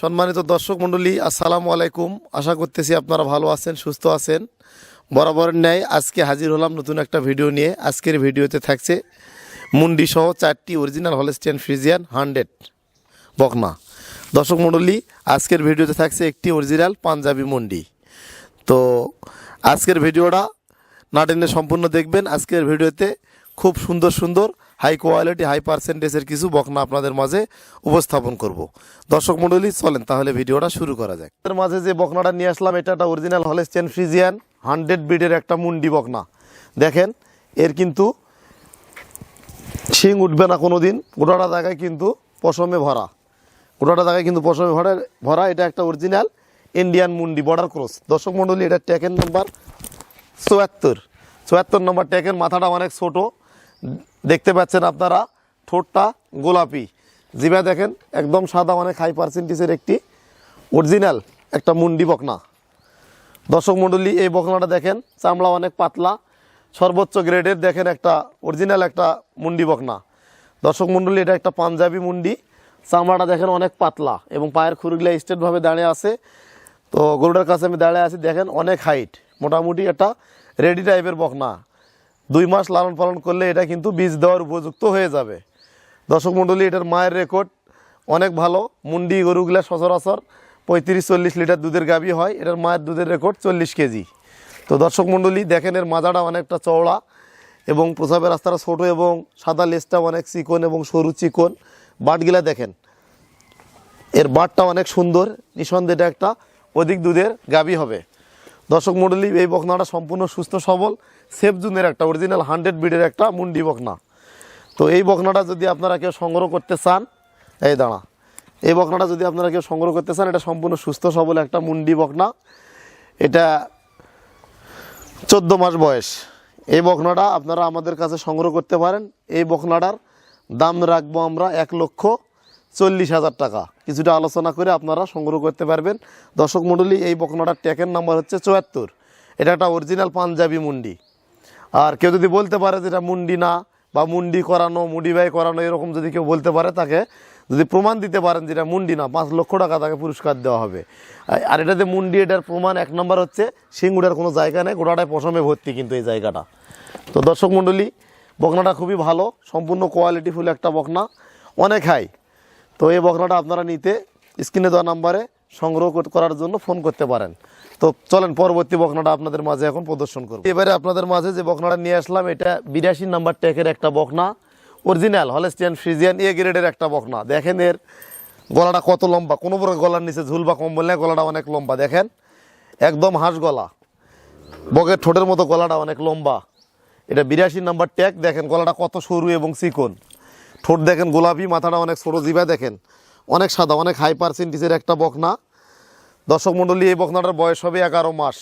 সম্মানিত দর্শক মণ্ডলী, আসসালামু আলাইকুম। আশা করতেছি আপনারা ভালো আছেন, সুস্থ আছেন। বরাবরের ন্যায় আজকে হাজির হলাম নতুন একটা ভিডিও নিয়ে। আজকের ভিডিওতে থাকছে মুন্ডি সহ চারটি অরিজিনাল হলেস্টিয়ান ফ্রিজিয়ান হান্ড্রেড বকনা। দর্শক মণ্ডলী, আজকের ভিডিওতে থাকছে একটি অরিজিনাল পাঞ্জাবি মুন্ডি। তো আজকের ভিডিওটা নাটেনে সম্পূর্ণ দেখবেন। আজকের ভিডিওতে খুব সুন্দর সুন্দর হাই কোয়ালিটি হাই পার্সেন্টেজের কিছু বকনা আপনাদের মাঝে উপস্থাপন করব। দর্শক মণ্ডলী, চলেন তাহলে ভিডিওটা শুরু করা যাক। এর মাঝে যে বকনাটা নিয়ে আসলাম, এটা একটা অরিজিনাল হলেস্টেন ফ্রিজিয়ান হান্ড্রেড বিডের একটা মুন্ডি বকনা। দেখেন, এর কিন্তু শিং উঠবে না কোনো দিন গোটাটা জায়গায় কিন্তু পশমে ভরা। গোটাটা জায়গায় কিন্তু পশমে ভরা ভরা, এটা একটা অরিজিনাল ইন্ডিয়ান মুন্ডি বর্ডার ক্রস দর্শক মণ্ডলী, এটা ট্যাকের নাম্বার চুয়াত্তর। চুয়াত্তর নম্বর ট্যাকের মাথাটা অনেক ছোট। দেখতে পাচ্ছেন আপনারা, ঠোঁটটা গোলাপি। জিভা দেখেন, একদম সাদা অনেক হাই পার্সেন্টেজের একটি অরিজিনাল একটা মুন্ডি বকনা। দর্শক মণ্ডলী, এই বকনাটা দেখেন, চামড়া অনেক পাতলা। সর্বোচ্চ গ্রেডের দেখেন একটা অরিজিনাল একটা মুন্ডি বকনা। দর্শক মণ্ডলী এটা একটা পাঞ্জাবি মুন্ডি। চামড়াটা দেখেন অনেক পাতলা এবং পায়ের খুরগুলা স্ট্রেটভাবে দাঁড়িয়ে আছে। তো গরুটার কাছে আমি দাঁড়িয়ে আছি, দেখেন অনেক হাইট মোটামুটি একটা রেডি টাইপের বকনা। দুই মাস লালন পালন করলে এটা কিন্তু বীজ দেওয়ার উপযুক্ত হয়ে যাবে। দর্শক মণ্ডলী এটার মায়ের রেকর্ড অনেক ভালো। মুন্ডি গরুগুলা সচরাচর পঁয়ত্রিশ চল্লিশ লিটার দুধের গাবি হয়। এটার মায়ের দুধের রেকর্ড চল্লিশ কেজি। তো দর্শক মণ্ডলী দেখেন এর মাজাটা অনেকটা চওড়া এবং প্রসাবের রাস্তাটা ছোটো এবং সাদা লেজটা অনেক চিকন এবং সরু চিকন। বাটগুলা দেখেন, এর বাটটা অনেক সুন্দর, নিঃসন্দেহে এটা একটা অধিক দুধের গাবি হবে। দর্শক মণ্ডলী এই বকনাটা সম্পূর্ণ সুস্থ সবল, সেফ জুনের একটা অরিজিনাল হান্ড্রেড বিডের একটা মুন্ডি বকনা। তো এই বকনাটা যদি আপনারা কেউ সংগ্রহ করতে চান, এই দাঁড়া, এই বকনাটা যদি আপনারা কেউ সংগ্রহ করতে চান, এটা সম্পূর্ণ সুস্থ সবল একটা মুন্ডি বকনা। এটা চোদ্দ মাস বয়স। এই বকনাটা আপনারা আমাদের কাছে সংগ্রহ করতে পারেন। এই বকনাটার দাম রাখব আমরা এক লক্ষ চল্লিশ হাজার টাকা। কিছুটা আলোচনা করে আপনারা সংগ্রহ করতে পারবেন। দর্শক মণ্ডলী, এই বকনাটার ট্যাকের নাম্বার হচ্ছে চুয়াত্তর। এটা একটা অরিজিনাল পাঞ্জাবি মুন্ডি। আর কেউ যদি বলতে পারে যে এটা মুন্ডি না, বা মুন্ডি করানো মুডিবাই করানো, এরকম যদি কেউ বলতে পারে, তাকে যদি প্রমাণ দিতে পারেন যেটা মুন্ডি না, পাঁচ লক্ষ টাকা তাকে পুরস্কার দেওয়া হবে। আর- এটাতে মুন্ডি, এটার প্রমাণ এক নম্বর হচ্ছে সিঙ্গুড়ার কোনো জায়গা নেই গোটাটায় পশমে ভর্তি কিন্তু এই জায়গাটা। তো দর্শক মণ্ডলী, বকনাটা খুবই ভালো, সম্পূর্ণ কোয়ালিটিফুল একটা বকনা, অনেক হাই তো এই বকনাটা আপনারা নিতে স্ক্রিনে দেওয়া নাম্বারে সংগ্রহ করার জন্য ফোন করতে পারেন। তো চলেন, পরবর্তী বকনাটা আপনাদের মাঝে এখন প্রদর্শন করব। এবারে আপনাদের মাঝে যে বকনাটা নিয়ে আসলাম, এটা বিরাশি নাম্বার ট্যাকের একটা বকনা। অরিজিনাল, হলেস্টিয়ান, ফ্রিজিয়ান, এ গ্রেডের একটা বকনা। দেখেন এর গলাটা কত লম্বা, কোনো প্রকার গলার নিচে ঝুল বা কম্বল নেই, গলাটা অনেক লম্বা, দেখেন। একদম হাঁস গলা। বকের ঠোঁটের মতো গলাটা অনেক লম্বা। এটা বিরাশি নাম্বার ট্যাগ, দেখেন গলাটা কত সরু এবং চিকন। ঠোঁট দেখেন গোলাপি, মাথাটা অনেক ছোটো জিভা দেখেন। অনেক সাদা, অনেক হাই পার্সেন্টেজের একটা বকনা। দর্শক মণ্ডলী, এই বকনাটার বয়স হবে এগারো মাস।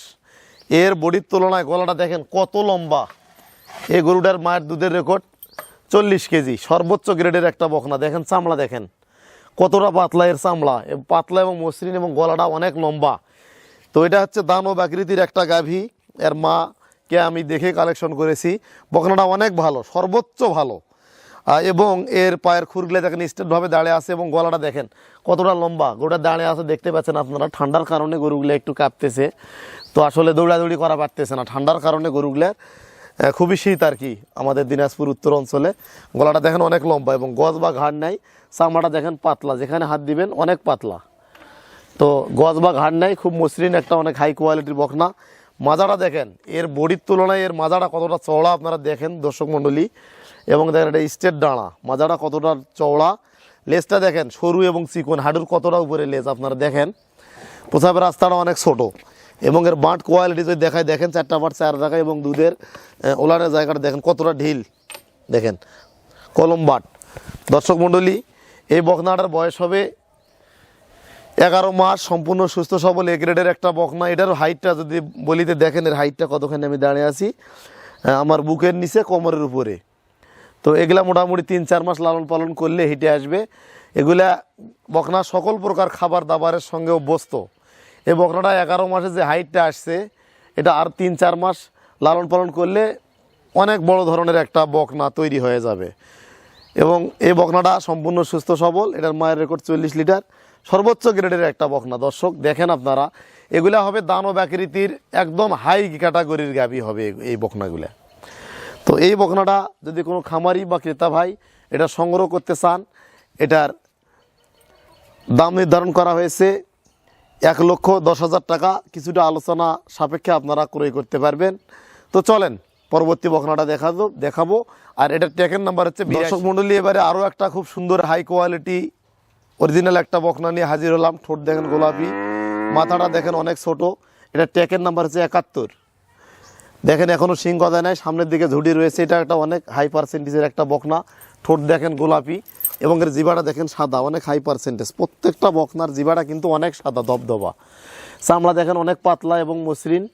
এর বডির তুলনায় গলাটা দেখেন কত লম্বা। এই গরুটার মায়ের দুধের রেকর্ড চল্লিশ কেজি, সর্বোচ্চ গ্রেডের একটা বকনা দেখেন চামড়া, দেখেন। কতটা পাতলা এর চামড়া। পাতলা এবং মসৃণ এবং গলাটা অনেক লম্বা। তো এটা হচ্ছে দানব আকৃতির একটা গাভী। এর মাকে আমি দেখে কালেকশন করেছি। বকনাটা অনেক ভালো, সর্বোচ্চ ভালো। এবং এর পায়ের খুরগুলো দেখেন স্টেটভাবে দাঁড়িয়ে আছে এবং গলাটা দেখেন কতটা লম্বা। গোটা দাঁড়িয়ে আছে, দেখতে পাচ্ছেন আপনারা। ঠান্ডার কারণে গরুগুলো একটু কাঁপতেছে। তো আসলে দৌড়াদৌড়ি করা পারতেছে না। ঠান্ডার কারণে গরুগুলার খুবই শীত আর কি আমাদের দিনাজপুর উত্তর অঞ্চলে। গলাটা দেখেন অনেক লম্বা এবং গজ বা ঘাড় নাই, চামড়াটা দেখেন পাতলা, যেখানে হাত দিবেন অনেক পাতলা। তো গজ বা ঘাড় নাই, খুব মসৃণ একটা, অনেক হাই কোয়ালিটির বকনা। মাজাটা দেখেন, এর বডির তুলনায় এর মাজাটা কতটা চওড়া আপনারা দেখেন দর্শক মণ্ডলী। এবং দেখেন এটা স্টেট ডাঁড়া মাজাটা কতটা চওড়া। লেজটা দেখেন সরু এবং চিকন হাডুর কতটা উপরে লেজ আপনারা দেখেন। প্রসাবের রাস্তাটা অনেক ছোট। এবং এর বাঁট কোয়ালিটি যদি দেখায়, দেখেন চারটা বাট, চার জায়গায় এবং দুধের ওলানের জায়গাটা দেখেন কতটা ঢিল। দেখেন, কলম বাট। দর্শক মণ্ডলী, এই বকনাটার বয়স হবে এগারো মাস, সম্পূর্ণ সুস্থ সবল এ গ্রেডের একটা বকনা। এটার হাইটটা যদি বলিতে দেখেন, এর হাইটটা কতখানি আমি দাঁড়িয়ে আছি আমার বুকের নিচে, কোমরের উপরে। তো এগুলা মোটামুটি তিন, চার মাস লালন পালন করলে হিটে আসবে। এগুলা বকনা সকল প্রকার খাবার দাবারের সঙ্গে অভ্যস্ত। এই বকনাটা এগারো মাসে যে হাইটটা আসছে, এটা আর তিন চার মাস লালন পালন করলে অনেক বড় ধরনের একটা বকনা তৈরি হয়ে যাবে। এবং এই বকনাটা সম্পূর্ণ সুস্থ সবল, এটার মায়ের রেকর্ড চল্লিশ লিটার, সর্বোচ্চ গ্রেডের একটা বকনা। দর্শক, দেখেন আপনারা, এগুলা হবে দানব আকৃতির একদম হাই ক্যাটাগরির গাবি হবে এই বকনাগুলা। তো এই বকনাটা যদি কোনো খামারি বা ক্রেতা ভাই এটা সংগ্রহ করতে চান, এটার দাম নির্ধারণ করা হয়েছে এক লক্ষ দশ হাজার টাকা কিছুটা আলোচনা সাপেক্ষে আপনারা ক্রয় করতে পারবেন। তো চলেন পরবর্তী বকনাটা দেখাবো দেখাবো। আর এটা ট্যাকের নাম্বার হচ্ছে দর্শক মণ্ডলী এবারে আরও একটা খুব সুন্দর হাই কোয়ালিটি অরিজিনাল একটা বকনা নিয়ে হাজির হলাম। ঠোঁট দেখেন গোলাপি মাথাটা দেখেন অনেক ছোট। এটা ট্যাকের নাম্বার হচ্ছে একাত্তর। দেখেন এখনও সিং গদায় নাই সামনের দিকে ঝুড়ি রয়েছে। এটা একটা অনেক হাই পার্সেন্টেজের একটা বকনা ঠোঁট দেখেন গোলাপি। এবং এর জিবাটা দেখেন সাদা, অনেক হাই পার্সেন্টেজ প্রত্যেকটা বকনার জিবাটা কিন্তু অনেক সাদা, ধবধবা। চামড়া দেখেন অনেক পাতলা এবং মসৃণ।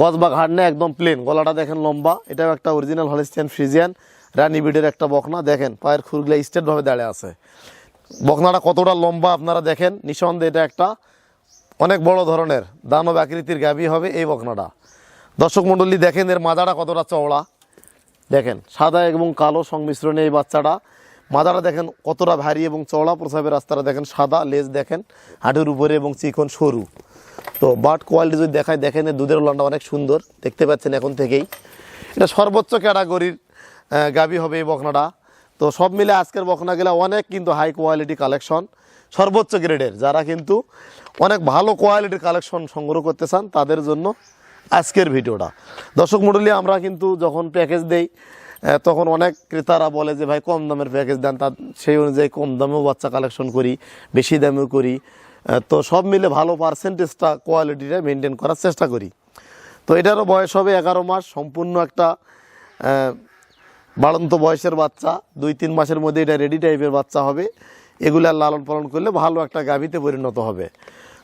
গজ বা ঘাড় নেই একদম প্লেন গলাটা দেখেন লম্বা। এটাও একটা অরিজিনাল হলিস্টিয়ান ফ্রিজিয়ান রানি বিডের একটা বকনা। দেখেন, পায়ের খুরগুলা স্টেটভাবে দাঁড়িয়ে আছে। বকনাটা কতটা লম্বা আপনারা দেখেন, নিঃসন্দেহে এটা একটা অনেক বড় ধরনের দানব আকৃতির গাভী হবে এই বকনাটা। দর্শক মণ্ডলী, দেখেন এর মাজাটা কতটা চওড়া। দেখেন, সাদা এবং কালো সংমিশ্রণে এই বাচ্চাটা। মাদাটা দেখেন কতটা ভারী এবং চওড়া প্রসাবের রাস্তাটা দেখেন সাদা, লেজ দেখেন, হাঁটুর উপরে এবং চিকন সরু। তো বাট কোয়ালিটি যদি দেখায়, দেখেন দুধের উলানটা অনেক সুন্দর, দেখতে পাচ্ছেন এখন থেকেই। এটা সর্বোচ্চ ক্যাটাগরির গাবি হবে এই বকনাটা তো সব মিলে আজকের বকনাগুলো অনেক কিন্তু হাই কোয়ালিটি কালেকশন সর্বোচ্চ গ্রেডের যারা কিন্তু অনেক ভালো কোয়ালিটির কালেকশন সংগ্রহ করতে চান, তাদের জন্য আজকের ভিডিওটা। দর্শক মণ্ডলী, আমরা কিন্তু যখন প্যাকেজ দেই তখন অনেক ক্রেতারা বলে যে, ভাই, কম দামের প্যাকেজ দেন। তা সেই অনুযায়ী কম দামেও বাচ্চা কালেকশন করি, বেশি দামেও করি। তো সব মিলে ভালো পার্সেন্টেজটা কোয়ালিটিটা মেনটেন করার চেষ্টা করি। তো এটারও বয়স হবে এগারো মাস, সম্পূর্ণ একটা বাড়ন্ত বয়সের বাচ্চা। দুই, তিন মাসের মধ্যে এটা রেডি টাইপের বাচ্চা হবে। এগুলা লালন পালন করলে ভালো একটা গাভীতে পরিণত হবে।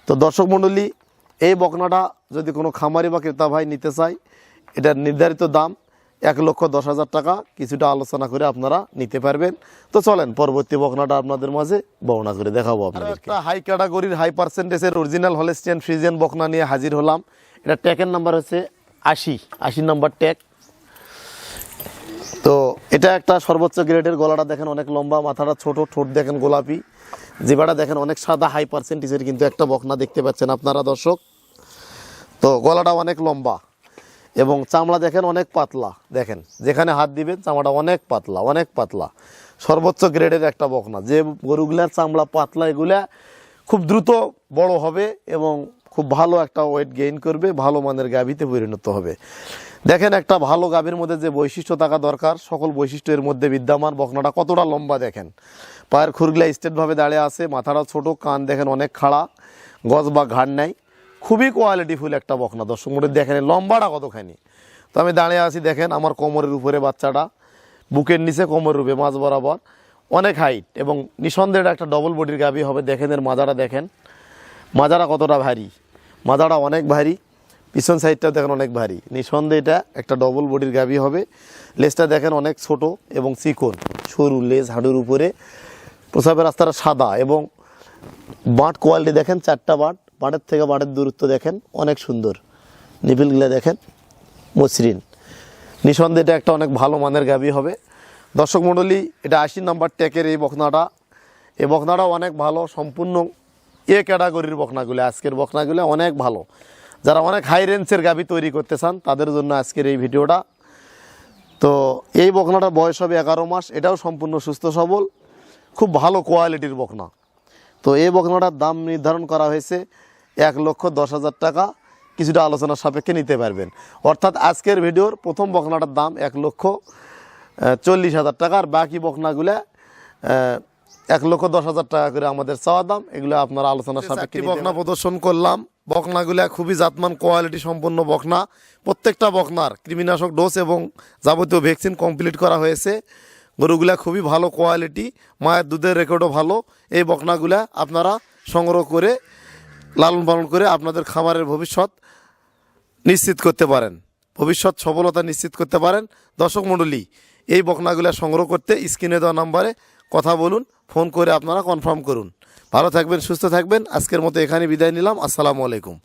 তো দর্শক মণ্ডলী এই বকনাটা যদি কোনো খামারি বা ক্রেতা ভাই নিতে চায়, এটার নির্ধারিত দাম এক লক্ষ দশ হাজার টাকা কিছুটা আলোচনা করে আপনারা নিতে পারবেন। তো চলেন পরবর্তী বকনাটা আপনাদের মাঝে বর্ণনা করে দেখাবো আপনাদের একটা হাই ক্যাটাগরির হাই পার্সেন্টেজের অরিজিনাল হলেস্টিয়ান ফ্রিজিয়ান বকনা নিয়ে হাজির হলাম। এটা ট্যাকের নাম্বার হচ্ছে আশি। আশি নাম্বার ট্যাগ তো এটা একটা সর্বোচ্চ গ্রেডের গলাটা দেখেন অনেক লম্বা মাথাটা ছোট ঠোঁট দেখেন গোলাপি। জিবাটা দেখেন অনেক সাদা হাই পার্সেন্টেজের কিন্তু একটা বকনা দেখতে পাচ্ছেন আপনারা দর্শক। তো গলাটা অনেক লম্বা। এবং চামড়া দেখেন অনেক পাতলা, দেখেন। যেখানে হাত দিবেন, চামড়াটা অনেক পাতলা অনেক পাতলা। সর্বোচ্চ গ্রেডের একটা বকনা। যে গরুগুলার চামড়া পাতলা, এগুলা খুব দ্রুত বড় হবে এবং খুব ভালো একটা ওয়েট গেইন করবে, ভালো মানের গাভীতে পরিণত হবে। দেখেন একটা ভালো গাভীর মধ্যে যে বৈশিষ্ট্য থাকা দরকার, সকল বৈশিষ্ট্য এর মধ্যে বিদ্যমান বকনাটা কতটা লম্বা দেখেন। পায়ের খুরগুলা স্টেটভাবে দাঁড়িয়ে আছে মাথাটা ছোট, কান দেখেন অনেক খাড়া, গজ বা ঘাড় নাই। খুবই কোয়ালিটিফুল একটা বকনা। দর্শক মোটে দেখেন লম্বাটা কতখানি তো আমি দাঁড়িয়ে আছি, দেখেন, আমার কোমরের উপরে বাচ্চাটা। বুকের নিচে কোমরের উপরে, মাঝ বরাবর। অনেক হাইট এবং নিঃসন্দেহে একটা ডবল বডির গাবি হবে। দেখেন, এর মাজাটা দেখেন। মাজারা কতটা ভারী। মাজাটা অনেক ভারী। পিছন সাইডটাও দেখেন, অনেক ভারী। নিঃসন্দেহে এটা একটা ডবল বডির গাবি হবে। লেজটা দেখেন, অনেক ছোট এবং চিকন। সরু লেজ, হাঁটুর উপরে। প্রসাবের রাস্তাটা সাদা এবং বাঁট কোয়ালিটি দেখেন, চারটা বাঁট। বাঁটের থেকে বাঁটের দূরত্ব দেখেন, অনেক সুন্দর। নিপিলগুলো দেখেন, মসৃণ। নিঃসন্দেহে এটা একটা অনেক ভালো মানের গাভী হবে। দর্শক মণ্ডলী, এটা আশি নাম্বার ট্যাকের এই বকনাটা। এই বকনাটাও অনেক ভালো, সম্পূর্ণ এ ক্যাটাগরির বকনাগুলো, আজকের বকনাগুলো অনেক ভালো। যারা অনেক হাই রেঞ্জের গাভী তৈরি করতে চান, তাদের জন্য আজকের এই ভিডিওটা। তো এই বকনাটার বয়স হবে এগারো মাস, এটাও সম্পূর্ণ সুস্থ সবল, খুব ভালো কোয়ালিটির বকনা। তো এই বকনাটার দাম নির্ধারণ করা হয়েছে এক লক্ষ দশ হাজার টাকা কিছুটা আলোচনার সাপেক্ষে নিতে পারবেন। অর্থাৎ আজকের ভিডিওর প্রথম বকনাটার দাম এক লক্ষ চল্লিশ হাজার টাকা আর বাকি বকনাগুলা এক লক্ষ দশ হাজার টাকা করে আমাদের চাওয়া দাম এগুলো আপনারা আলোচনার সাপেক্ষে বকনা প্রদর্শন করলাম। বকনাগুলা খুবই জাতমান কোয়ালিটি সম্পন্ন বকনা। প্রত্যেকটা বকনার কৃমিনাশক ডোজ এবং যাবতীয় ভ্যাকসিন কমপ্লিট করা হয়েছে। গরুগুলা খুবই ভালো কোয়ালিটি মায়ের দুধের রেকর্ডও ভালো। এই বকনাগুলা আপনারা সংগ্রহ করে লালন পালন করে আপনাদের খামারের ভবিষ্যৎ নিশ্চিত করতে পারেন। ভবিষ্যৎ সফলতা নিশ্চিত করতে পারেন। দর্শক মণ্ডলী, এই বকনাগুলো সংগ্রহ করতে স্ক্রিনে দেওয়া নাম্বারে কথা বলুন, ফোন করে আপনারা কনফার্ম করুন। ভালো থাকবেন, সুস্থ থাকবেন। আজকের মতো এখানে বিদায় নিলাম। আসসালামু আলাইকুম।